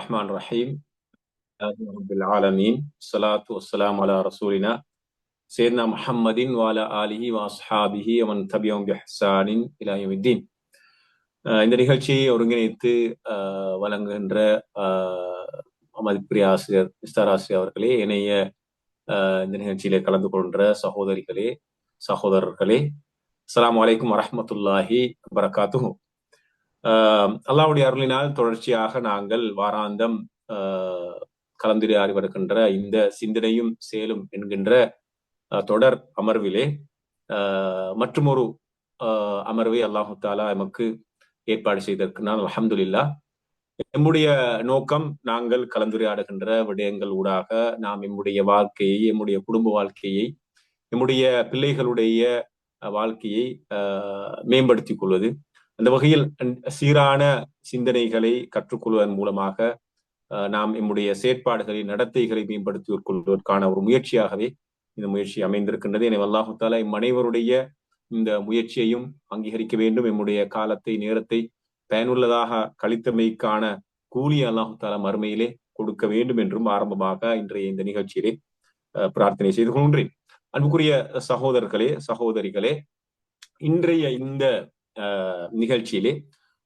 الرحمن الرحيم الحمد رب العالمين الصلاة والسلام على رسولنا سيدنا محمد وعلى آله وأصحابه ومن تبعهم بإحسان إلى يوم الدين இந்த நிகழ்ச்சியை ஒருங்கிணைத்து வழங்குகின்ற மதிப்பிரிய ஆசிரியர் மிஸ்தார் ஆசிரியர் அவர்களே இணைய இந்த நிகழ்ச்சியிலே கலந்து கொள்கின்ற சகோதரிகளே சகோதரர்களே அஸ்லாம் வலைக்கும் வரமத்துல்லாஹி வரகாத்துஹூ அல்லாவுடைய அருளினால் தொடர்ச்சியாக நாங்கள் வாராந்தம் கலந்துரையாடி வருகின்ற இந்த சிந்தனையும் சேலும் என்கின்ற தொடர் அமர்விலே மற்றுமொரு அமர்வை அல்லாஹு தாலா எமக்கு ஏற்பாடு செய்திருக்கிறான் அலமதுல்லா எம்முடைய நோக்கம் நாங்கள் கலந்துரையாடுகின்ற விடயங்கள் ஊடாக நாம் எம்முடைய வாழ்க்கையை எம்முடைய குடும்ப வாழ்க்கையை எம்முடைய பிள்ளைகளுடைய வாழ்க்கையை மேம்படுத்திக் கொள்வது. அந்த வகையில் சீரான சிந்தனைகளை கற்றுக்கொள்வதன் மூலமாக நாம் நம்முடைய செயற்பாடுகளை நடத்தைகளை மேம்படுத்தி கொள்வதற்கான ஒரு முயற்சியாகவே இந்த முயற்சி அமைந்திருக்கின்றது. எனவே அல்லாஹால இம் அனைவருடைய இந்த முயற்சியையும் அங்கீகரிக்க வேண்டும். எம்முடைய காலத்தை நேரத்தை பயனுள்ளதாக கழித்தமைக்கான கூலி அல்லாஹால மறுமையிலே கொடுக்க வேண்டும் என்றும் ஆரம்பமாக இன்றைய இந்த நிகழ்ச்சியிலே பிரார்த்தனை செய்து கொள்கின்றேன். அன்புக்குரிய சகோதரர்களே சகோதரிகளே இன்றைய இந்த நிகழ்ச்சியிலே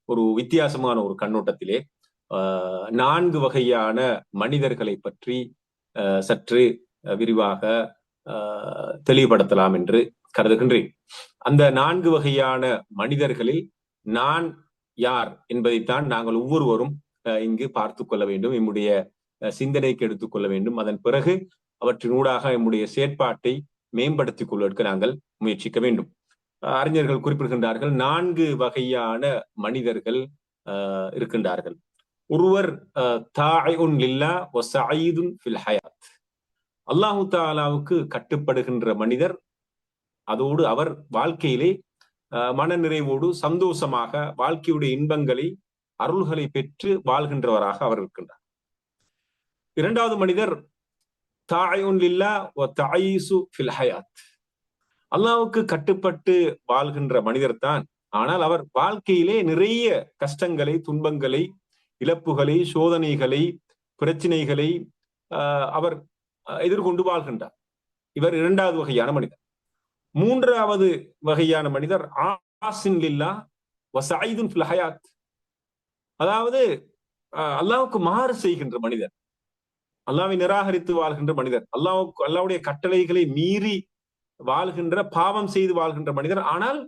ஒரு வித்தியாசமான ஒரு கண்ணோட்டத்திலே நான்கு வகையான மனிதர்களை பற்றி சற்று விரிவாக தெளிவுபடுத்தலாம் என்று கருதுகின்றேன். அந்த நான்கு வகையான மனிதர்களில் நான் யார் என்பதைத்தான் நாங்கள் ஒவ்வொருவரும் இங்கு பார்த்து கொள்ள வேண்டும். நம்முடைய சிந்தனைக்கு எடுத்துக்கொள்ள வேண்டும். அதன் பிறகு அவற்றினூடாக நம்முடைய செயற்பாட்டை மேம்படுத்திக் கொள்வதற்கு நாங்கள் முயற்சிக்க வேண்டும். அறிஞர்கள் குறிப்பிடுகின்றார்கள். நான்கு வகையான மனிதர்கள் இருக்கின்றார்கள். ஒருவர் அல்லாஹு தாலாவுக்கு கட்டுப்படுகின்ற மனிதர் அதோடு அவர் வாழ்க்கையிலே மன நிறைவோடு சந்தோஷமாக வாழ்க்கையுடைய இன்பங்களை அருள்களை பெற்று வாழ்கின்றவராக அவர் இருக்கின்றார். இரண்டாவது மனிதர் தாயுன் லில்லா தாயிசு ஃபில் ஹயாத். அல்லாவுக்கு கட்டுப்பட்டு வாழ்கின்ற மனிதர் தான் ஆனால் அவர் வாழ்க்கையிலே நிறைய கஷ்டங்களை துன்பங்களை இழப்புகளை சோதனைகளை பிரச்சனைகளை அவர் எதிர்கொண்டு வாழ்கின்றார். இவர் இரண்டாவது வகையான மனிதர். மூன்றாவது வகையான மனிதர் ஆசின் லில்லா வசாயிதுன் ஹயாத். அதாவது அல்லாவுக்கு மாறு செய்கின்ற மனிதர். அல்லாவை நிராகரித்து வாழ்கின்ற மனிதர். அல்லாவுக்கு அல்லாவுடைய கட்டளைகளை மீறி வாழ்கின்ற பாவம் செய்து வாழ்கின்ற மனிதர். ஆனால்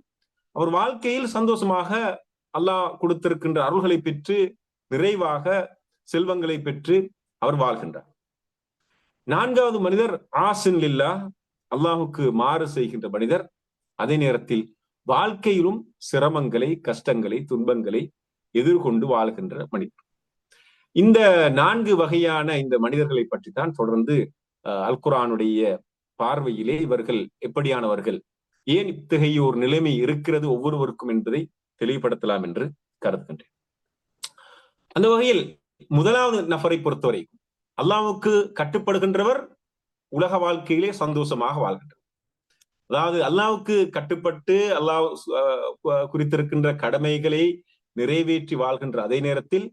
அவர் வாழ்க்கையில் சந்தோஷமாக அல்லாஹ் கொடுத்திருக்கின்ற அருள்களை பெற்று நிறைவாக செல்வங்களை பெற்று அவர் வாழ்கின்றார். நான்காவது மனிதர் ஆசின் லில்லா அல்லாஹுக்கு மாறு செய்கின்ற மனிதர். அதே நேரத்தில் வாழ்க்கையிலும் சிரமங்களை கஷ்டங்களை துன்பங்களை எதிர்கொண்டு வாழ்கின்ற மனிதர். இந்த நான்கு வகையான இந்த மனிதர்களை பற்றி தான் தொடர்ந்து அல்குரானுடைய பார்வையிலே இவர்கள் எப்படியானவர்கள்? ஏன் இத்தகைய ஒரு நிலைமை இருக்கிறது ஒவ்வொருவருக்கும் என்பதை தெளிவுபடுத்தலாம் என்று கருதுகின்றேன். அந்த வகையில் முதலாவது நபரை பொறுத்தவரை அல்லாவுக்கு கட்டுப்படுகின்றவர் உலக வாழ்க்கையிலே சந்தோஷமாக வாழ்கின்றவர். அதாவது அல்லாவுக்கு கட்டுப்பட்டு அல்லாஹ் குறித்திருக்கின்ற கடமைகளை நிறைவேற்றி வாழ்கின்ற அதே நேரத்தில்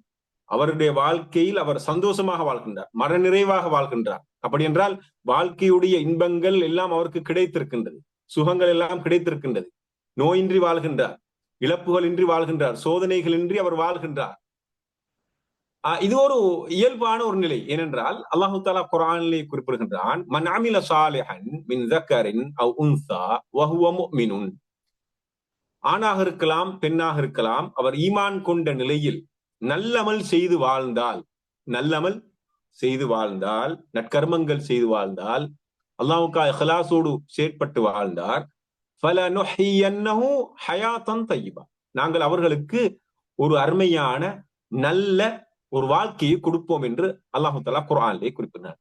அவருடைய வாழ்க்கையில் அவர் சந்தோஷமாக வாழ்கின்றார் மன நிறைவாக வாழ்கின்றார். அப்படி என்றால் வாழ்க்கையுடைய இன்பங்கள் எல்லாம் அவருக்கு கிடைத்திருக்கின்றது. சுகங்கள் எல்லாம் கிடைத்திருக்கின்றது. நோயின்றி வாழ்கின்றார். இழப்புகள் இன்றி வாழ்கின்றார். சோதனைகள் இன்றி அவர் வாழ்கின்றார். இது ஒரு இயல்பான ஒரு நிலை. ஏனென்றால் அல்லாஹு தாலா குரானிலே குறிப்பிடுகின்றான் மன் அமில சாலிஹன் மின் ஜக்கரின் அவ் உன்சா வஹுவ முஃமினுன். ஆணாக இருக்கலாம் பெண்ணாக இருக்கலாம் அவர் ஈமான் கொண்ட நிலையில் நல்லமல் செய்து வாழ்ந்தால் நல்லமல் செய்து வாழ்ந்தால் நற்கர்மங்கள் செய்து வாழ்ந்தால் அல்லாவுக்கா ஹலாசோடு செயற்பட்டு வாழ்ந்தார். பல ஹயாத்தன் தையபா நாங்கள் அவர்களுக்கு ஒரு அருமையான நல்ல ஒரு வாழ்க்கையை கொடுப்போம் என்று அல்லாஹு தலா குரானிலே குறிப்பிட்டார்.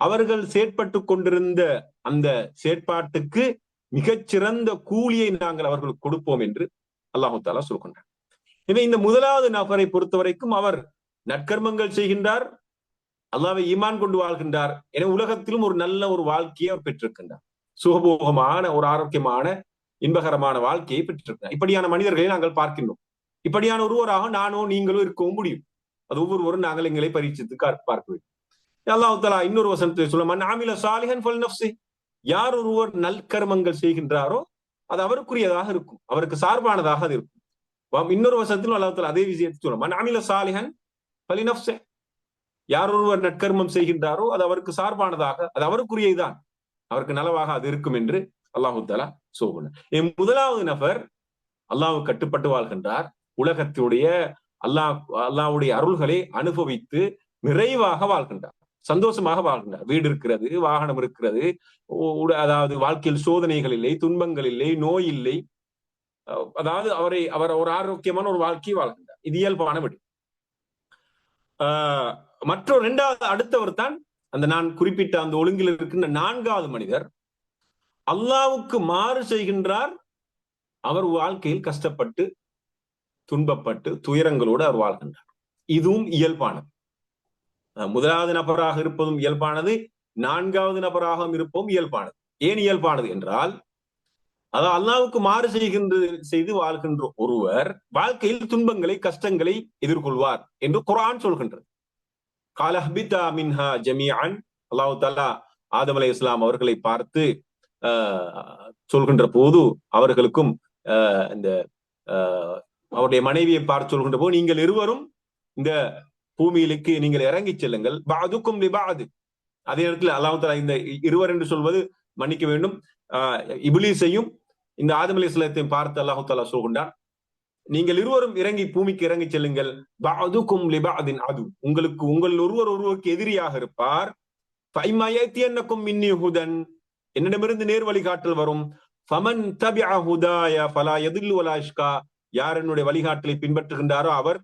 அவர்கள் செயற்பட்டு கொண்டிருந்த அந்த செயற்பாட்டுக்கு மிகச்சிறந்த கூலியை நாங்கள் அவர்களுக்கு கொடுப்போம் என்று அல்லாஹு தாலா சொல்கின்றார் எனவே இந்த முதலாவது நபரை பொறுத்த வரைக்கும் அவர் நற்கர்மங்கள் செய்கின்றார் அல்லாவை ஈமான் கொண்டு வாழ்கின்றார் என உலகத்திலும் ஒரு நல்ல ஒரு வாழ்க்கையை அவர் பெற்றிருக்கின்றார். சுகபோகமான ஒரு ஆரோக்கியமான இன்பகரமான வாழ்க்கையை பெற்றிருக்கிறார். இப்படியான மனிதர்களை நாங்கள் பார்க்கின்றோம். இப்படியான ஒருவராக நானோ நீங்களோ இருக்கவும் முடியும். அது ஒவ்வொருவரும் நாங்கள் எங்களை பரீட்சித்து பார்க்க வேண்டும். அல்லாஹ் தலா இன்னொரு வசனத்தை சொல்ல நாமில சாலிஹன் ஃபல் நப்சி யார் ஒருவர் நல்கர்மங்கள் செய்கின்றாரோ அது அவருக்குரியதாக இருக்கும். அவருக்கு சார்பானதாக அது இருக்கும். இன்னொரு வசனத்திலும் அல்லாஹ் அதே விஷயத்தை சொல்ல அமில சாலிஹன் ஃபலி நப்சே யார் ஒருவர் நற்கர்மம் செய்கின்றாரோ அது அவருக்கு சார்பானதாக அது அவருக்குரியதுதான். அவருக்கு நலவாக அது இருக்கும் என்று அல்லாஹு தாலா சொல்கிறார் என் முதலாவது நபர் அல்லாஹு கட்டுப்பட்டு வாழ்கின்றார். உலகத்தினுடைய அல்லாஹ் அல்லாவுடைய அருள்களை அனுபவித்து நிறைவாக வாழ்கின்றார். சந்தோஷமாக வாழ்கின்றார். வீடு இருக்கிறது வாகனம் இருக்கிறது அதாவது வாழ்க்கையில் சோதனைகள் இல்லை துன்பங்கள் இல்லை நோய் இல்லை. அதாவது அவரை அவர் ஒரு ஆரோக்கியமான ஒரு வாழ்க்கையை வாழ்கின்றார். இது இயல்பான விடு. ஆஹ் மற்றொரு இரண்டாவது அடுத்தவர் தான் அந்த நான் குறிப்பிட்ட அந்த ஒழுங்கில் இருக்கின்ற நான்காவது மனிதர். அல்லாவுக்கு மாறு செய்கின்றார். அவர் வாழ்க்கையில் கஷ்டப்பட்டு துன்பப்பட்டு துயரங்களோடு அவர் வாழ்கின்றார். இதுவும் இயல்பானது. முதலாவது நபராக இருப்பதும் இயல்பானது நான்காவது நபராக இருப்பதும் இயல்பானது. ஏன் இயல்பானது என்றால் அதாவது அல்லாவுக்கு மாறு செய்கின்ற செய்து வாழ்கின்ற ஒருவர் வாழ்க்கையில் துன்பங்களை கஷ்டங்களை எதிர்கொள்வார் என்று குரான் சொல்கின்றது. காலஹபிதா மின்ஹா ஜமியான் அல்லாஹு தாலா ஆதம் அலை இஸ்லாம் அவர்களை பார்த்து சொல்கின்ற போது அவர்களுக்கும் இந்த அவருடைய மனைவியை பார்த்து சொல்கின்ற போது நீங்கள் இருவரும் இந்த பூமியிலுக்கு நீங்கள் இறங்கி செல்லுங்கள். பாதுக்கும் லிபாது அதே நேரத்தில் அல்லாஹு தாலா இந்த இருவர் என்று சொல்வது மன்னிக்க வேண்டும். இபிலிசையும் இந்த ஆதம் அலி பார்த்து அல்லாஹு தாலா சொல்கின்றார் நீங்கள் இருவரும் இறங்கி பூமிக்கு இறங்கி செல்லுங்கள். பாதுக்கும் லிபாதின் அது. உங்களுக்கு உங்கள் ஒருவர் ஒருவருக்கு எதிரியாக இருப்பார். என்னக்கும் மின்னி ஹுதன். என்னிடமிருந்து நேர் வழிகாட்டல் வரும். ஃபமன் தபிஅ ஹுதாய ஃபலா எதில் வலாஷ்கா யார் என்னுடைய வழிகாட்டலை பின்பற்றுகின்றாரோ அவர்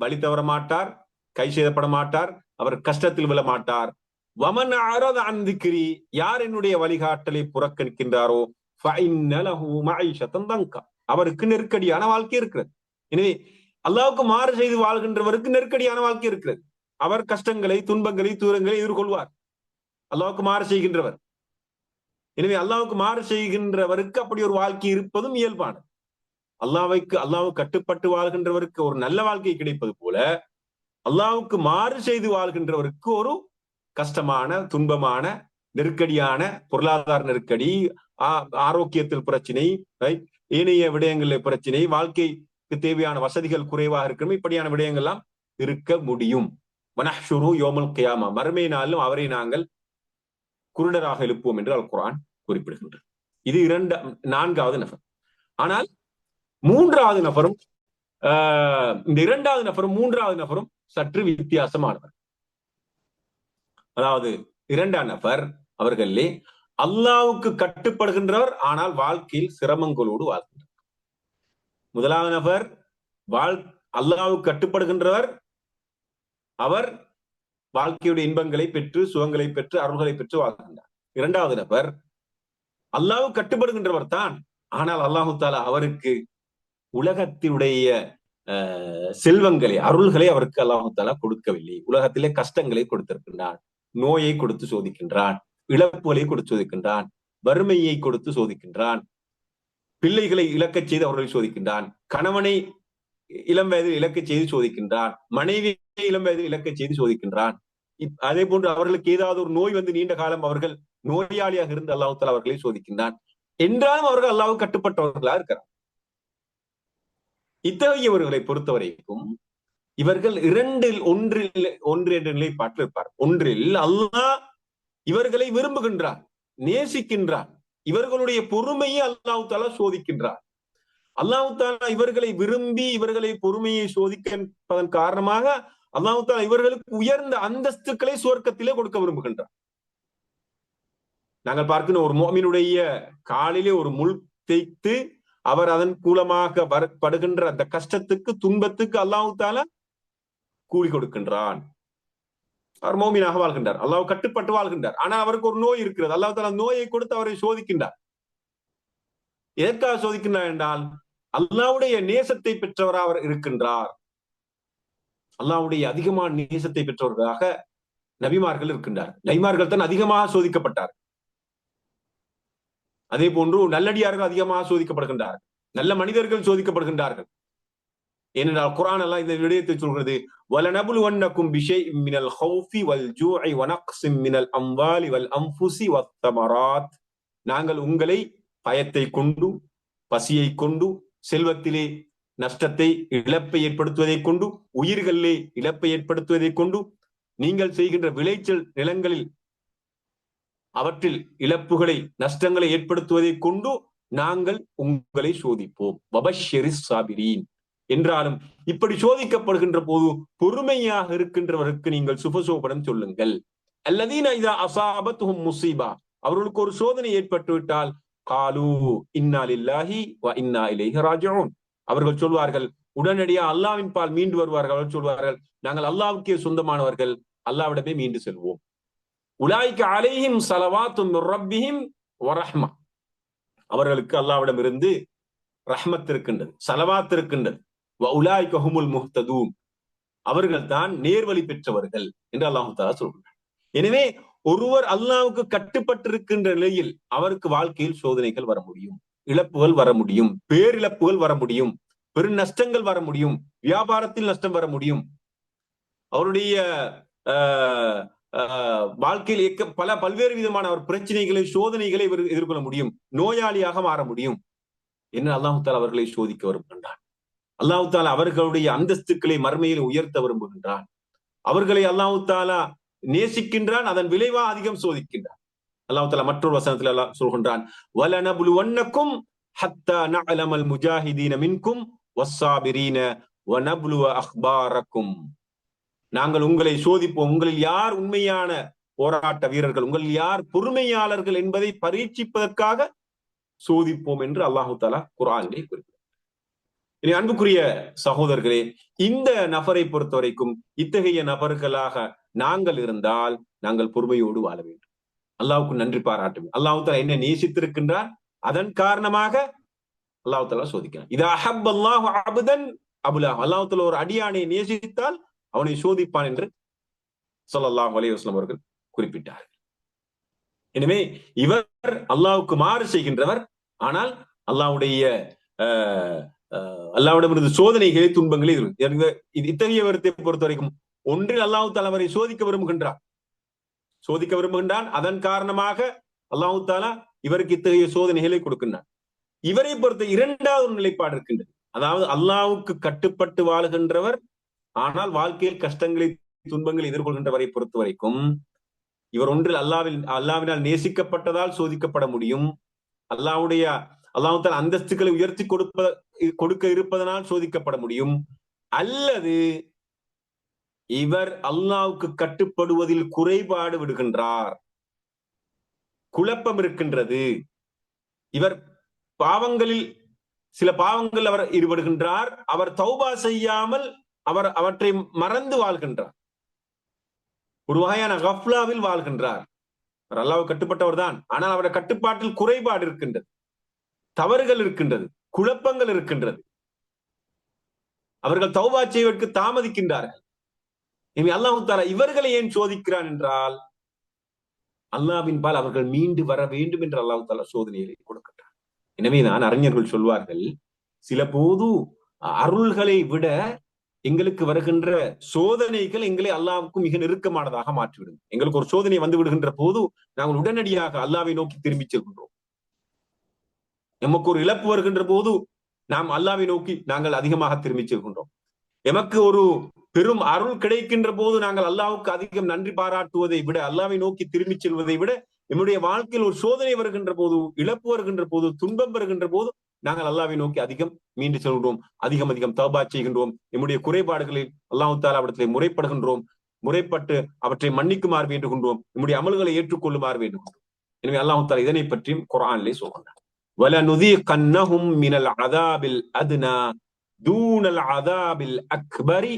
வழி தவற மாட்டார் கை செய்தப்பட மாட்டார் அவர் கஷ்டத்தில் விழ மாட்டார். வமன் அரத அந்திக்கிரி யார் என்னுடைய வழிகாட்டலை புறக்கணிக்கின்றாரோ அவருக்கு நெருக்கடியான வாழ்க்கை இருக்கிறது. எனவே அல்லாவுக்கு மாறு செய்து வாழ்கின்றவருக்கு நெருக்கடியான வாழ்க்கை இருக்கிறது. அவர் கஷ்டங்களை துன்பங்களை தூரங்களை எதிர்கொள்வார். அல்லாவுக்கு மாறு செய்கின்றவர். எனவே அல்லாவுக்கு மாறு செய்கின்றவருக்கு அப்படி ஒரு வாழ்க்கை இருப்பதும் இயல்பானது. அல்லாவைக்கு அல்லாவு கட்டுப்பட்டு வாழ்கின்றவருக்கு ஒரு நல்ல வாழ்க்கை கிடைப்பது போல அல்லாவுக்கு மாறு செய்து வாழ்கின்றவருக்கு ஒரு கஷ்டமான துன்பமான நெருக்கடியான பொருளாதார நெருக்கடி ஆரோக்கியத்தில் பிரச்சனை ஏனைய விடயங்களில் பிரச்சனை வாழ்க்கைக்கு தேவையான வசதிகள் குறைவாக இருக்கணும் இப்படியான விடயங்கள்லாம் இருக்க முடியும். வனஹ்ஷுரு யோமல் கியாமா. மறுமை அவரை நாங்கள் குருடராக எழுப்புவோம் என்று அல் குரான் குறிப்பிடுகின்றது. இது இரண்டு நான்காவது நபர். ஆனால் மூன்றாவது நபரும் இந்த இரண்டாவது நபரும் மூன்றாவது நபரும் சற்று வித்தியாசமானவர். அதாவது இரண்டாம் நபர் அவர்களே அல்லாவுக்கு கட்டுப்படுகின்றவர் ஆனால் வாழ்க்கையில் சிரமங்களோடு வாழ்கின்றார் முதலாவது நபர் வாழ் அல்லாவுக்கு கட்டுப்படுகின்றவர். அவர் வாழ்க்கையுடைய இன்பங்களை பெற்று சுகங்களை பெற்று அருள்களை பெற்று வாழ்கின்றார். இரண்டாவது நபர் அல்லாவு கட்டுப்படுகின்றவர் தான் ஆனால் அல்லாஹு தாலா அவருக்கு உலகத்தினுடைய செல்வங்களை அருள்களை அவருக்கு அல்லாஹு தாலா கொடுக்கவில்லை. உலகத்திலே கஷ்டங்களை கொடுத்திருக்கின்றான் நோயை கொடுத்து சோதிக்கின்றான். இழப்புகளை கொடுத்து சோதிக்கின்றான். வறுமையை கொடுத்து சோதிக்கின்றான். பிள்ளைகளை இழக்கச் செய்து அவர்களை சோதிக்கின்றான். கணவனை இளம் வயதில் இலக்கச் செய்து சோதிக்கின்றான். மனைவியை இளம் வயதில் இலக்கச் செய்து சோதிக்கின்றான். அதே போன்று அவர்களுக்கு ஏதாவது ஒரு நோய் வந்து நீண்ட காலம் அவர்கள் நோயாளியாக இருந்து அல்லாஹால அவர்களை சோதிக்கின்றான். என்றாலும் அவர்கள் அல்லாஹ் கட்டுப்பட்டவர்களா இருக்கிறார் இத்தகையவர்களை பொறுத்தவரைக்கும் இவர்கள் இரண்டில் ஒன்றில் ஒன்று என்ற நிலைப்பாட்டில் இருப்பார் ஒன்றில் அல்லாஹ் இவர்களை விரும்புகின்றார் நேசிக்கின்றார் இவர்களுடைய பொறுமையை அல்லாஹு தாலா சோதிக்கின்றார். அல்லாஹு தாலா இவர்களை விரும்பி இவர்களை பொறுமையை சோதிக்கப்பதன் காரணமாக அல்லாஹு தாலா இவர்களுக்கு உயர்ந்த அந்தஸ்துக்களை சுவர்க்கத்திலே கொடுக்க விரும்புகின்றார். நாங்கள் பார்க்கணும் ஒரு மோமினுடைய காலிலே ஒரு முள் தேய்த்து அவர் அதன் கூலமாக படுகின்ற அந்த கஷ்டத்துக்கு துன்பத்துக்கு அல்லாஹு தாலா கூலி கொடுக்கின்றான். அவர் மோமினாக வாழ்கின்றார். அல்லாஹ் கட்டுப்பட்டு வாழ்கின்றார். ஆனால் அவருக்கு ஒரு நோய் இருக்கிறது. அல்லாஹ் தாலா நோயை கொடுத்து அவரை சோதிக்கின்றார். எதற்காக சோதிக்கின்றார் என்றால் அல்லாவுடைய நேசத்தை பெற்றவராக அவர் இருக்கின்றார். அல்லாவுடைய அதிகமான நேசத்தை பெற்றவர்களாக நபிமார்கள் இருக்கின்றார் நபிமார்கள் தான் அதிகமாக சோதிக்கப்பட்டார். அதே போன்று நல்லடியார்கள் அதிகமாக சோதிக்கப்படுகின்றார்கள். நல்ல மனிதர்கள் சோதிக்கப்படுகின்றார்கள். ஏனென்றால் குரான் எல்லாம் இந்த விடயத்தை சொல்கிறது வல நபு வண்ணக்கும் விஷய் மினல் ஹௌஃபி வல் ஜூஐ வனக்ஸிம் மினல் அம்வாலி வல் அம்புசி வத்தமராத் நாங்கள் உங்களை பயத்தை கொண்டு பசியை கொண்டு செல்வத்திலே நஷ்டத்தை இழப்பை ஏற்படுத்துவதைக் கொண்டு உயிர்களிலே இழப்பை ஏற்படுத்துவதைக் கொண்டு நீங்கள் செய்கின்ற விளைச்சல் நிலங்களில் அவற்றில் இழப்புகளை நஷ்டங்களை ஏற்படுத்துவதைக் கொண்டு நாங்கள் உங்களை சோதிப்போம். வபஷெரி சாபிரீன். என்றாலும் இப்படி சோதிக்கப்படுகின்ற போது பொறுமையாக இருக்கின்றவருக்கு நீங்கள் சுபசோபனம் சொல்லுங்கள். அல்லதீன இதா அசாபத்துஹும் முசீபா. அவர்களுக்கு ஒரு சோதனை ஏற்பட்டு விட்டால் காலு இன்னா வ இன்னா அவர்கள் சொல்வார்கள் உடனடியா அல்லாவின் பால் மீண்டு வருவார்கள். அவர்கள் சொல்வார்கள் நாங்கள் அல்லாவுக்கே சொந்தமானவர்கள் அல்லாவிடமே மீண்டு செல்வோம். உலாய்க்கு அலைஹிம் சலவாத்தும் ரப்பிஹிம் வரஹ்மா அவர்களுக்கு அல்லாவிடம் இருந்து ரஹ்மத் இருக்கின்றது சலவாத் இருக்கின்றது. உலாய் ஹுமுல் முஹ்ததூன். அவர்கள் தான் நேர்வழி பெற்றவர்கள் என்று அல்லாஹு தாலா சொல்கிறார் எனவே ஒருவர் அல்லாவுக்கு கட்டுப்பட்டிருக்கின்ற நிலையில் அவருக்கு வாழ்க்கையில் சோதனைகள் வர முடியும் இழப்புகள் வர முடியும் பேரிழப்புகள் வர முடியும் பெரு நஷ்டங்கள் வர முடியும் வியாபாரத்தில் நஷ்டம் வர முடியும். அவருடைய வாழ்க்கையில் இயக்க பல பல்வேறு விதமான அவர் பிரச்சனைகளை சோதனைகளை இவர் எதிர்கொள்ள முடியும் நோயாளியாக மாற முடியும் என்று அல்லாஹு தாலா அவர்களை சோதிக்க வருகின்றான். அல்லாஹு தாலா அவர்களுடைய அந்தஸ்துக்களை மறுமையில் உயர்த்த விரும்புகின்றான். அவர்களை அல்லாஹு தாலா நேசிக்கின்றான் அதன் விளைவா அதிகம் சோதிக்கின்றான். அல்லாஹு தாலா மற்றொரு வசனத்தில் அல்லா சொல்கின்றான் வலனபுலுவன்னக்கும் ஹத்தா முஜாஹிதீன மின்கும் வஸ்ஸாபிரீன வனபுலுவ அஹ்பாரக்கும். நாங்கள் உங்களை சோதிப்போம் உங்களில் யார் உண்மையான போராட்ட வீரர்கள் உங்களில் யார் பொறுமையாளர்கள் என்பதை பரீட்சிப்பதற்காக சோதிப்போம் என்று அல்லாஹு தாலா குரானிலே குறிப்பிட்டார் இனி அன்புக்குரிய சகோதரர்களே இந்த நபரை பொறுத்த வரைக்கும் இத்தகைய நபர்களாக நாங்கள் இருந்தால் நாங்கள் பொறுமையோடு வாழ வேண்டும். அல்லாவுக்கு நன்றி பாராட்டும் அல்லாஹால என்ன நேசித்திருக்கின்றார் அதன் காரணமாக அல்லாஹால சோதிக்கிறான். இது அஹப் அல்லாஹ் அபுதன் அபுலாஹ். அல்லாஹால ஒரு அடியானை நேசித்தால் அவனை சோதிப்பான் என்று சொல்லல்லாஹ் அலைவாஸ்லாம் அவர்கள் குறிப்பிட்டார்கள். எனவே இவர் அல்லாவுக்கு மாறு செய்கின்றவர். ஆனால் அல்லாவுடைய அல்லாவிடமிருந்து சோதனைகளை துன்பங்களை இத்தகைய வருத்தை பொறுத்த வரைக்கும் ஒன்றில் அல்லாஹு தலைவரை சோதிக்க விரும்புகின்றார். சோதிக்க விரும்புகின்றான். அதன் காரணமாக அல்லாஹு தாலா இவருக்கு இத்தகைய சோதனைகளை கொடுக்கின்றான். இவரை பொறுத்த இரண்டாவது ஒரு நிலைப்பாடு இருக்கின்றது. அதாவது அல்லாவுக்கு கட்டுப்பட்டு வாழுகின்றவர் ஆனால் வாழ்க்கையில் கஷ்டங்களை துன்பங்களை எதிர்கொள்கின்றவரை பொறுத்த வரைக்கும் இவர் ஒன்றில் அல்லாவில் அல்லாவினால் நேசிக்கப்பட்டதால் சோதிக்கப்பட முடியும். அல்லாவுடைய அல்லாஹால் அந்தஸ்துகளை உயர்த்தி கொடுப்ப கொடுக்க இருப்பதனால் சோதிக்கப்பட முடியும். அல்லது இவர் அல்லாவுக்கு கட்டுப்படுவதில் குறைபாடு விடுகின்றார். குழப்பம் இருக்கின்றது. இவர் பாவங்களில் சில பாவங்கள் அவர் ஈடுபடுகின்றார். அவர் தௌபா செய்யாமல் அவர் அவற்றை மறந்து வாழ்கின்றார். ஒரு வகையான கஃப்லாவில் வாழ்கின்றார். அவர் அல்லாவுக்கு கட்டுப்பட்டவர் தான். ஆனால் அவருடைய கட்டுப்பாட்டில் குறைபாடு இருக்கின்றது. தவறுகள் இருக்கின்றது குழப்பங்கள் இருக்கின்றது. அவர்கள் தௌபா செய்வதற்கு தாமதிக்கின்றார்கள். இனி அல்லாஹு தாலா இவர்களை ஏன் சோதிக்கிறான் என்றால் அல்லாவின் பால் அவர்கள் மீண்டு வர வேண்டும் என்று அல்லாஹு தாலா சோதனைகளை கொடுக்கின்றார் எனவே தான் அறிஞர்கள் சொல்வார்கள் சில போது அருள்களை விட எங்களுக்கு வருகின்ற சோதனைகள் எங்களை அல்லாவுக்கும் மிக நெருக்கமானதாக மாற்றிவிடும். எங்களுக்கு ஒரு சோதனை வந்து விடுகின்ற போது நாங்கள் உடனடியாக அல்லாவை நோக்கி திரும்பி செல்கின்றோம். எமக்கு ஒரு இழப்பு வருகின்ற போது நாம் அல்லாவை நோக்கி நாங்கள் அதிகமாக திரும்பி செல்கின்றோம். எமக்கு ஒரு பெரும் அருள் கிடைக்கின்ற போது நாங்கள் அல்லாவுக்கு அதிகம் நன்றி பாராட்டுவதை விட அல்லாவை நோக்கி திரும்பி செல்வதை விட நம்முடைய வாழ்க்கையில் ஒரு சோதனை வருகின்ற போது இழப்பு வருகின்ற போது துன்பம் வருகின்ற போது நாங்கள் அல்லாவை நோக்கி அதிகம் மீண்டு செல்கின்றோம். அதிகம் அதிகம் தபா செய்கின்றோம். நம்முடைய குறைபாடுகளில் அல்லாஹு தாலா அவற்றிலே முறைப்படுகின்றோம். முறைப்பட்டு அவற்றை மன்னிக்குமாறு வேண்டுகின்றோம். நம்முடைய அமல்களை ஏற்றுக்கொள்ளுமாறு வேண்டுகின்றோம். எனவே அல்லாஹு தாலா இதனை பற்றியும் குரானிலே வல நுதி கண்ணகும் மினல் அதாபில் அதுனா தூனல் அதாபில் அக்பரி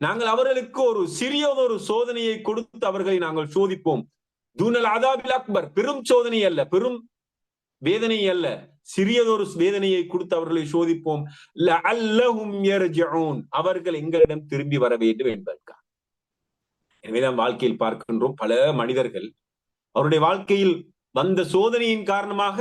நாங்கள் அவர்களுக்கு ஒரு சிறியதொரு சோதனையை கொடுத்து அவர்களை நாங்கள் சோதிப்போம். தூனல் அதாபில் அக்பர் பெரும் சோதனை அல்ல பெரும் வேதனை அல்ல. சிறியதொரு வேதனையை கொடுத்து அவர்களை சோதிப்போம். லஅல்லஹும் யர்ஜிஊன். அவர்கள் எங்களிடம் திரும்பி வர வேண்டும் என்பதற்காக. எனவேதான் வாழ்க்கையில் பார்க்கின்றோம் பல மனிதர்கள் அவருடைய வாழ்க்கையில் வந்த சோதனையின் காரணமாக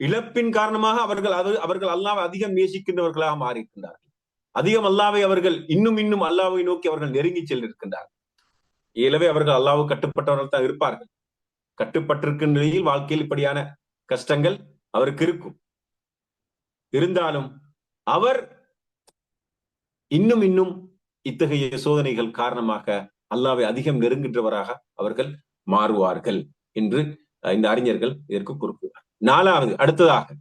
இழப்பின் காரணமாக அவர்கள் அது அவர்கள் அல்லாவை அதிகம் நேசிக்கின்றவர்களாக மாறியிருக்கின்றார்கள். அதிகம் அல்லாவை அவர்கள் இன்னும் இன்னும் அல்லாவை நோக்கி அவர்கள் நெருங்கி செல்லிருக்கின்றார்கள். இயலவே அவர்கள் அல்லாவு கட்டுப்பட்டவர்கள் தான் இருப்பார்கள். கட்டுப்பட்டிருக்கின்ற நிலையில் வாழ்க்கையில் இப்படியான கஷ்டங்கள் அவருக்கு இருக்கும். இருந்தாலும் அவர் இன்னும் இன்னும் இத்தகைய சோதனைகள் காரணமாக அல்லாவை அதிகம் நெருங்குகின்றவராக அவர்கள் மாறுவார்கள். என்று இந்த அறிஞர்கள் இதற்கு குறிப்பிடுவார் நாலாவது அடுத்ததாக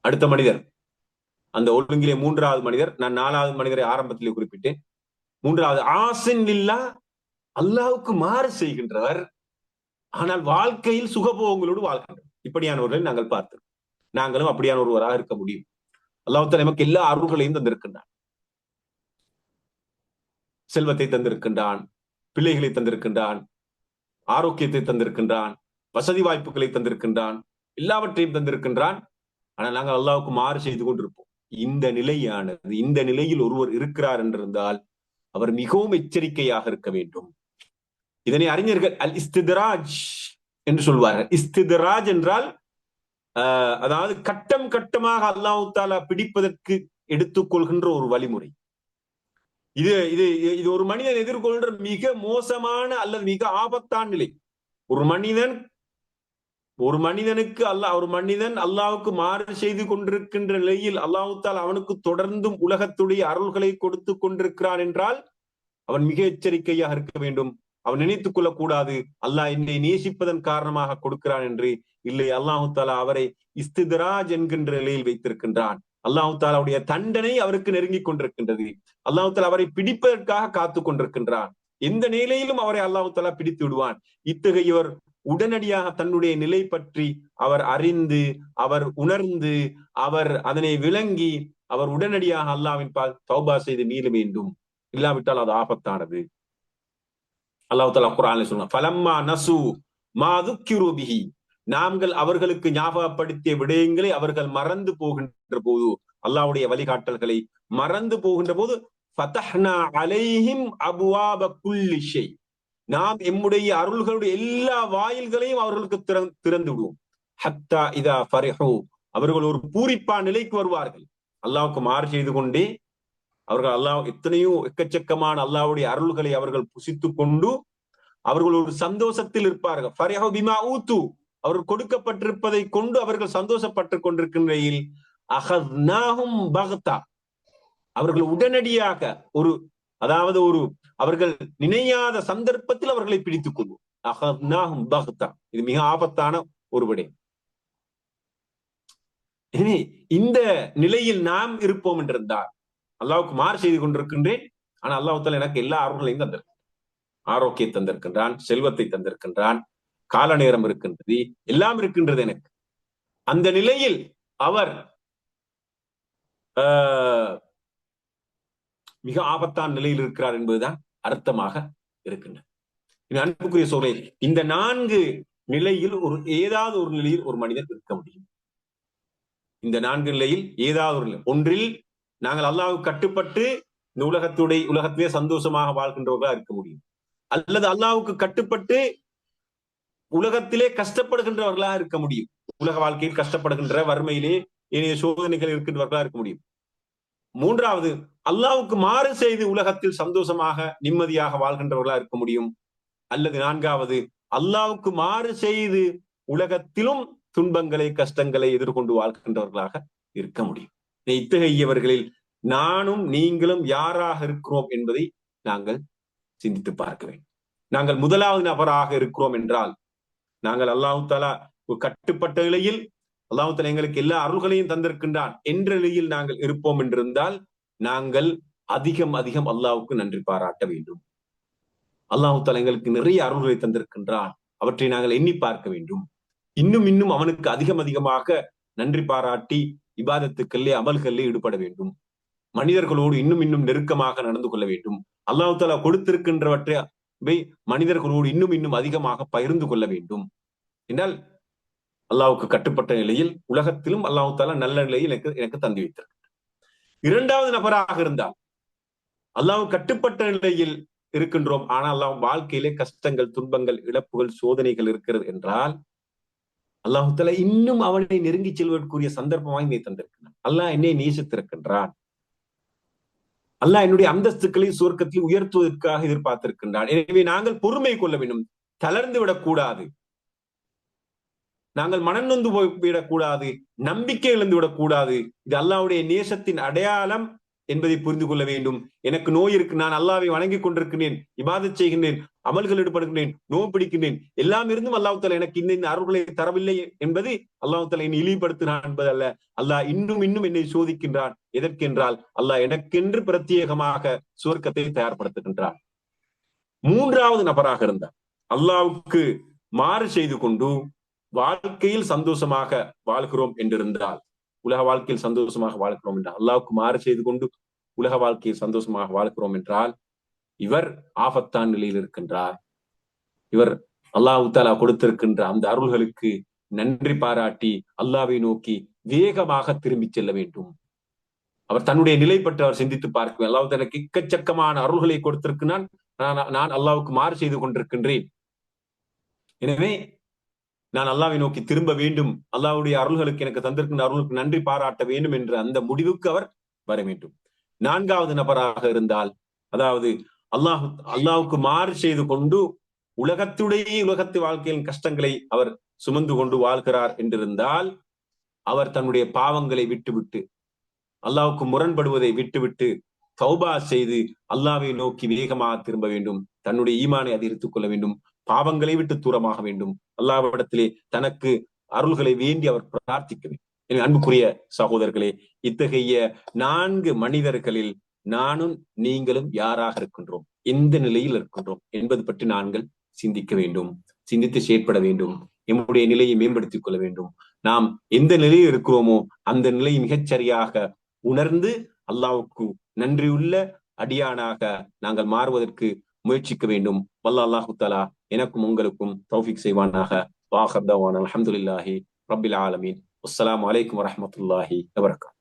அடுத்த மனிதர். அந்த ஒழுங்கிலே மூன்றாவது மனிதர். நான் நாலாவது மனிதரை ஆரம்பத்திலே குறிப்பிட்டேன். மூன்றாவது ஆசின் இல்லா அல்லாவுக்கு மாறு செய்கின்றவர். ஆனால் வாழ்க்கையில் சுகபோகங்களோடு வாழ்கின்றனர் இப்படியானவர்களை நாங்கள் பார்த்தோம் நாங்களும் அப்படியான ஒருவராக இருக்க முடியும். அல்லாஹால நமக்கு எல்லா அருள்களையும் தந்திருக்கின்றான். செல்வத்தை தந்திருக்கின்றான். பிள்ளைகளை தந்திருக்கின்றான். ஆரோக்கியத்தை தந்திருக்கின்றான் வசதி வாய்ப்புகளை தந்திருக்கின்றான் எல்லாவற்றையும் தந்திருக்கின்றான். ஆனால் நாங்கள் அல்லாவுக்கு மாறு செய்து கொண்டிருப்போம். இந்த நிலையானது இந்த நிலையில் ஒருவர் இருக்கிறார் என்றிருந்தால் அவர் மிகவும் எச்சரிக்கையாக இருக்க வேண்டும். இதனை அறிஞர்கள் அல் இஸ்திதராஜ் என்று சொல்வார்கள். இஸ்திதராஜ் என்றால் அதாவது கட்டம் கட்டமாக அல்லாஹு தாலா பிடிப்பதற்கு எடுத்துக்கொள்கின்ற ஒரு வழிமுறை. இது இது இது ஒரு மனிதன் எதிர்கொள்கின்ற மிக மோசமான அல்லது மிக ஆபத்தான நிலை. ஒரு மனிதன் ஒரு மனிதனுக்கு அல்லாஹ் ஒரு மனிதன் அல்லாவுக்கு மாறு செய்து கொண்டிருக்கின்ற நிலையில் அல்லாஹுத்தால் அவனுக்கு தொடர்ந்தும் உலகத்துடைய அருள்களை கொடுத்து கொண்டிருக்கிறான் என்றால் அவன் மிக எச்சரிக்கையாக இருக்க வேண்டும். அவன் நினைத்துக் கொள்ளக்கூடாது. அல்லாஹ் என்னை நேசிப்பதன் காரணமாக கொடுக்கிறான் என்று. இல்லை அல்லாஹு தாலா அவரை இஸ்திதராஜ் என்கின்ற நிலையில் வைத்திருக்கின்றான். அல்லாஹு தாலாவுடைய தண்டனை அவருக்கு நெருங்கிக் கொண்டிருக்கின்றது. அல்லாஹு தாலா அவரை பிடிப்பதற்காக காத்து கொண்டிருக்கின்றான். எந்த நிலையிலும் அவரை அல்லாஹு தாலா பிடித்து விடுவான். இத்தகையவர் உடனடியாக தன்னுடைய நிலை பற்றி அவர் அறிந்து அவர் உணர்ந்து அவர் அதனை விளங்கி அவர் உடனடியாக அல்லாவின் பால் தௌபா செய்து மீள வேண்டும். இல்லாவிட்டால் அது ஆபத்தானது. அல்லாஹு தாலா குரான் சொல்லுவான் பலம்மா நசு மாதுக்கிருபிஹி நாங்கள் அவர்களுக்கு ஞாபகப்படுத்திய விடயங்களை அவர்கள் மறந்து போகின்ற போது அல்லாவுடைய வழிகாட்டல்களை மறந்து போகின்ற போது நாம் எம்முடைய அருள்களுடைய எல்லா வாயில்களையும் அவர்களுக்கு திறந்து விடுவோம். ஹத்தா இதா ஃபரிஹு. அவர்கள் ஒரு பூரிப்பா நிலைக்கு வருவார்கள். அல்லாவுக்கு மாறு செய்து கொண்டே அவர்கள் அல்லாஹ் எத்தனையோ எக்கச்சக்கமான அல்லாவுடைய அருள்களை அவர்கள் புசித்து கொண்டு அவர்கள் ஒரு சந்தோஷத்தில் இருப்பார்கள். அவர் கொடுக்கப்பட்டிருப்பதை கொண்டு அவர்கள் சந்தோஷப்பட்டுக் கொண்டிருக்கின்றையில் அகத்னாகும் பகத்தா. அவர்கள் உடனடியாக ஒரு அதாவது ஒரு அவர்கள் நினையாத சந்தர்ப்பத்தில் அவர்களை பிடித்துக் கொள்வோம். அகத்னாகும் பகத்தா. இது மிக ஆபத்தான ஒரு விடை இனி இந்த நிலையில் நாம் இருப்போம் என்றிருந்தால் அல்லாவுக்கு மாறு செய்து கொண்டிருக்கின்றேன். ஆனா அல்லாஹால எனக்கு எல்லா அருள்களையும் தந்திருக்கிறான். ஆரோக்கியம் தந்திருக்கின்றான் செல்வத்தை தந்திருக்கின்றான். கால நேரம் இருக்கின்றது எல்லாம் இருக்கின்றது எனக்கு. அந்த நிலையில் அவர் மிக ஆபத்தான நிலையில் இருக்கிறார் என்பதுதான் அர்த்தமாக இருக்கின்றது. அன்புக்குரிய சோழை இந்த நான்கு நிலையில் ஒரு ஏதாவது ஒரு நிலையில் ஒரு மனிதன் இருக்க முடியும். இந்த நான்கு நிலையில் ஏதாவது ஒரு ஒன்றில் நாங்கள் அல்லாவுக்கு கட்டுப்பட்டு இந்த உலகத்துடைய உலகத்திலே சந்தோஷமாக வாழ்கின்றவர்களா இருக்க முடியும். அல்லது அல்லாவுக்கு கட்டுப்பட்டு உலகத்திலே கஷ்டப்படுகின்றவர்களா இருக்க முடியும். உலக வாழ்க்கையில் கஷ்டப்படுகின்ற வறுமையிலே இனிய சோதனைகள் இருக்கின்றவர்களா இருக்க முடியும். மூன்றாவது அல்லாவுக்கு மாறு செய்து உலகத்தில் சந்தோஷமாக நிம்மதியாக வாழ்கின்றவர்களா இருக்க முடியும். அல்லது நான்காவது அல்லாவுக்கு மாறு செய்து உலகத்திலும் துன்பங்களை கஷ்டங்களை எதிர்கொண்டு வாழ்கின்றவர்களாக இருக்க முடியும். இத்தகையவர்களில் நானும் நீங்களும் யாராக இருக்கிறோம் என்பதை நாங்கள் சிந்தித்து பார்க்க வேண்டும். நாங்கள் முதலாவது நபராக இருக்கிறோம் என்றால் நாங்கள் அல்லாஹு தாலா கட்டுப்பட்ட நிலையில் அல்லாஹு தாலா எங்களுக்கு எல்லா அருள்களையும் தந்திருக்கின்றான் என்ற நிலையில் நாங்கள் இருப்போம் என்றிருந்தால் நாங்கள் அதிகம் அதிகம் அல்லாவுக்கு நன்றி பாராட்ட வேண்டும். அல்லாஹு தாலா எங்களுக்கு நிறைய அருள்களை தந்திருக்கின்றான். அவற்றை நாங்கள் எண்ணி பார்க்க வேண்டும். இன்னும் இன்னும் அவனுக்கு அதிகம் அதிகமாக நன்றி பாராட்டி இபாதத்துக்களே அமல்களிலே ஈடுபட வேண்டும். மனிதர்களோடு இன்னும் இன்னும் நெருக்கமாக நடந்து கொள்ள வேண்டும். அல்லாஹு தாலா கொடுத்திருக்கின்றவற்றை மனிதர்களோடு இன்னும் இன்னும் அதிகமாக பகிர்ந்து கொள்ள வேண்டும். என்றால் அல்லாவுக்கு கட்டுப்பட்ட நிலையில் உலகத்திலும் அல்லாஹு தாலா நல்ல நிலையில் எனக்கு எனக்கு தந்து வைத்திருக்கிறார் இரண்டாவது நபராக இருந்தால் அல்லாஹ் கட்டுப்பட்ட நிலையில் இருக்கின்றோம். ஆனால் அல்லாஹ் வாழ்க்கையிலே கஷ்டங்கள் துன்பங்கள் இழப்புகள் சோதனைகள் இருக்கிறது என்றால் அல்லாஹு தாலா இன்னும் அவனை நெருங்கி செல்வதற்குரிய சந்தர்ப்பமாக நீ தந்திருக்கிறான் அல்லாஹ் என்னை நேசித்திருக்கின்றான். அல்லாஹ் என்னுடைய அந்தஸ்துக்களை சுவர்க்கத்தில் உயர்த்துவதற்காக எதிர்பார்த்திருக்கின்றான். எனவே நாங்கள் பொறுமை கொள்ள வேண்டும். தளர்ந்து விடக்கூடாது. நாங்கள் மனம் நொந்து போய்விடக்கூடாது நம்பிக்கை இழந்து விடக்கூடாது. இது அல்லாவுடைய நேசத்தின் அடையாளம் என்பதை புரிந்து கொள்ள வேண்டும். எனக்கு நோய் இருக்கு நான் அல்லாவை வணங்கி கொண்டிருக்கிறேன் இபாதத் செய்கின்றேன் அமல்கள் ஈடுபடுகின்றேன் நோய் பிடிக்கின்றேன் எல்லாம் இருந்தும் அல்லாஹால எனக்கு இந்த இந்த அருள்களை தரவில்லை என்பது அல்லாஹால என்னை இழிவுபடுத்தினான் என்பது அல்ல அல்லாஹ் இன்னும் இன்னும் என்னை சோதிக்கின்றான். எதற்கென்றால் அல்லாஹ் எனக்கென்று பிரத்யேகமாக சுவர்க்கத்தை தயார்படுத்துகின்றான். மூன்றாவது நபராக இருந்தார். அல்லாவுக்கு மாறு செய்து கொண்டு வாழ்க்கையில் சந்தோஷமாக வாழ்கிறோம் என்றிருந்தால் உலக வாழ்க்கையில் சந்தோஷமாக வாழ்கிறோம் என்றால் அல்லாவுக்கு மாறு செய்து கொண்டு உலக வாழ்க்கையில் சந்தோஷமாக வாழ்கிறோம் என்றால் இவர் ஆபத்தான் நிலையில் இருக்கின்றார். இவர் அல்லாஹு தாலா கொடுத்திருக்கின்ற அந்த அருள்களுக்கு நன்றி பாராட்டி அல்லாவை நோக்கி வேகமாக திரும்பி செல்ல வேண்டும். அவர் தன்னுடைய நிலை பற்றி அவர் சிந்தித்து பார்க்க அல்லாஹ் தனக்கு இக்கச்சக்கமான அருள்களை கொடுத்திருக்கிறான். நான் அல்லாவுக்கு மாறு செய்து கொண்டிருக்கின்றேன். எனவே நான் அல்லாவை நோக்கி திரும்ப வேண்டும். அல்லாவுடைய அருள்களுக்கு எனக்கு தந்திருக்கின்ற அருளுக்கு நன்றி பாராட்ட வேண்டும் என்ற அந்த முடிவுக்கு அவர் வர வேண்டும். நான்காவது நபராக இருந்தால் அதாவது அல்லாஹ் அல்லாவுக்கு மாறு செய்து கொண்டு உலகத்துடைய உலகத்து வாழ்க்கையின் கஷ்டங்களை அவர் சுமந்து கொண்டு வாழ்கிறார் என்றிருந்தால் அவர் தன்னுடைய பாவங்களை விட்டுவிட்டு அல்லாவுக்கு முரண்படுவதை விட்டுவிட்டு தௌபா செய்து அல்லாவை நோக்கி வேகமாக திரும்ப வேண்டும். தன்னுடைய ஈமானை அதிகரித்துக் கொள்ள வேண்டும். பாவங்களை விட்டு தூரமாக வேண்டும். அல்லாவிடத்திலே தனக்கு அருள்களை வேண்டி அவர் பிரார்த்திக்க வேண்டும். என் அன்புக்குரிய சகோதரர்களே இத்தகைய நான்கு மனிதர்களில் நானும் நீங்களும் யாராக இருக்கின்றோம்? எந்த நிலையில் இருக்கின்றோம்? என்பது பற்றி நாங்கள் சிந்திக்க வேண்டும். சிந்தித்து செயற்பட வேண்டும். எம்முடைய நிலையை மேம்படுத்திக் கொள்ள வேண்டும். நாம் எந்த நிலையில் இருக்கிறோமோ அந்த நிலையை மிகச்சரியாக உணர்ந்து அல்லாவுக்கு நன்றியுள்ள அடியானாக நாங்கள் மாறுவதற்கு முயற்சிக்க வேண்டும். வல்ல அல்லாஹு தலா எனக்கும் உங்களுக்கும் தௌஃபிக் செய்வானாக. வாஹர் தவான். அலமதுல்லாஹி ரபில் ஆலமீன். அஸ்லாம் வலைக்கம் வரமத்துல்லாஹி வபரகாத்.